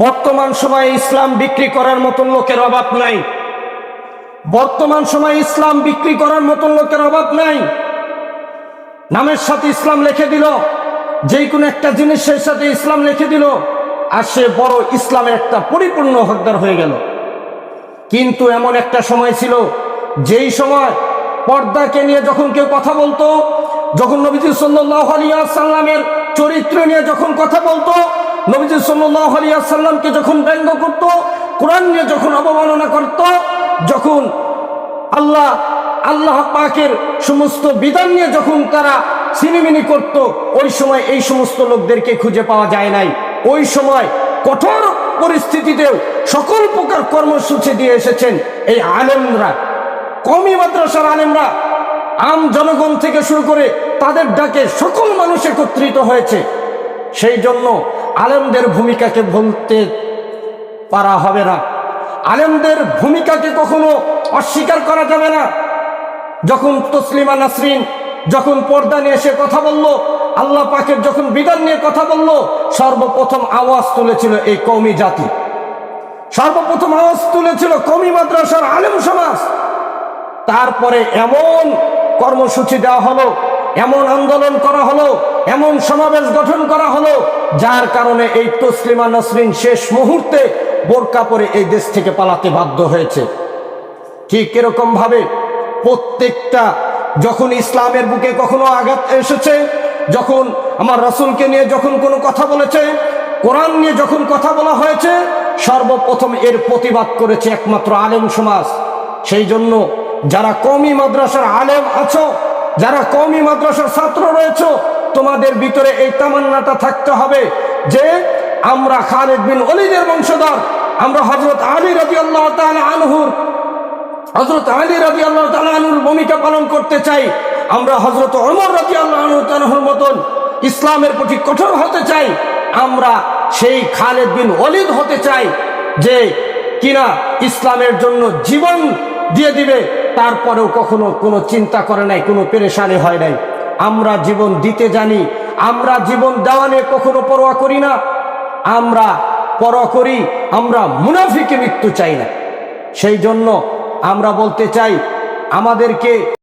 বর্তমান সময়ে ইসলাম বিক্রি করার মতন লোকের অভাব নাই। বর্তমান সময়ে ইসলাম বিক্রি করার মতন লোকের অভাব নাই। নামের সাথে ইসলাম লিখে দিল যে কোনো একটা জিনিসের সাথে ইসলাম লিখে দিল, আর সে বড় ইসলামের একটা পরিপূর্ণ হকদার হয়ে গেল। কিন্তু এমন একটা সময় ছিল, যেই সময় পর্দাকে নিয়ে যখন কেউ কথা বলতো, যখন নবীজি সাল্লাহ সাল্লামের চরিত্র নিয়ে যখন কথা বলতো নবীজি সাল্লাহ সাল্লামকে যখন ব্যঙ্গ করত, কোরআন নিয়ে যখন অবমাননা করত, যখন আল্লাহ আল্লাহ পাকের সমস্ত বিধান নিয়ে যখন তারা সিনেমিনি করত, ওই সময় এই সমস্ত লোকদেরকে খুঁজে পাওয়া যায় নাই। ওই সময় কঠোর পরিস্থিতিতেও সকল প্রকার কর্মসূচি দিয়ে এসেছেন এই আলেমরা। কমি মাদ্রাসার আলেমরা আম জনগণ থেকে শুরু করে তাদের ডাকে সকল মানুষ একত্রিত হয়েছে। সেই জন্য আলেমদের ভূমিকাকে বলতে পারা হবে না। আলেমদের ভূমিকাকে কখনো অস্বীকার করা যাবে না। যখন তসলিমা নাসরিন যখন পর্দা নিয়ে এসে কথা বলল, আল্লাহ পাকের যখন বিধান নিয়ে কথা বলল, সর্বপ্রথম আওয়াজ তুলেছিল এই কৌমি জাতি। সর্বপ্রথম আওয়াজ তুলেছিল কৌমি মাদ্রাসার আলেম সমাজ। তারপরে এমন কর্মসূচি দেওয়া হলো, এমন আন্দোলন করা হলো এমন সমাবেশ গঠন করা হলো, যার কারণে এই তসলিমা নসরিন শেষ মুহূর্তে বোরকা পরে এই দেশ থেকে পালাতে বাধ্য হয়েছে। ঠিক এরকম ভাবে প্রত্যেকটা, যখন ইসলামের বুকে কখনো আঘাত এসেছে, যখন আমার রাসূলকে নিয়ে যখন কোনো কথা বলেছে, কোরআন নিয়ে যখন কথা বলা হয়েছে, সর্বপ্রথম এর প্রতিবাদ করেছে একমাত্র আলেম সমাজ। সেই জন্য যারা কমি মাদ্রাসার আলেম আছো, যারা কমি মাদ্রাসার ছাত্র রয়েছে তোমাদের ভিতরে এই তামান্নাটা থাকতে হবে যে আমরা খালেদ বিন অলিদের বংশধর, আমরা হজরত আলী রাজি আল্লাহ আনহুর হজরত আলী রাজি আল্লাহ তালুর ভূমিকা পালন করতে চাই, আমরা হজরত অমর রাজি আল্লাহ তালুর মতন ইসলামের প্রতি কঠোর হতে চাই, আমরা সেই খালেদ বিন অলিদ হতে চাই যে কিনা ইসলামের জন্য জীবন দিয়ে দিবে, তারপরেও কখনো কোনো চিন্তা করে নাই, কোনো পেরেশানি হয় নাই। আমরা জীবন দিতে জানি, আমরা জীবন দেওয়া নিয়ে কখনো পরোয়া করি না। আমরা পরোয়া করি, আমরা মুনাফিকে মৃত্যু চাই না। সেই জন্য আমরা বলতে চাই, আমাদেরকে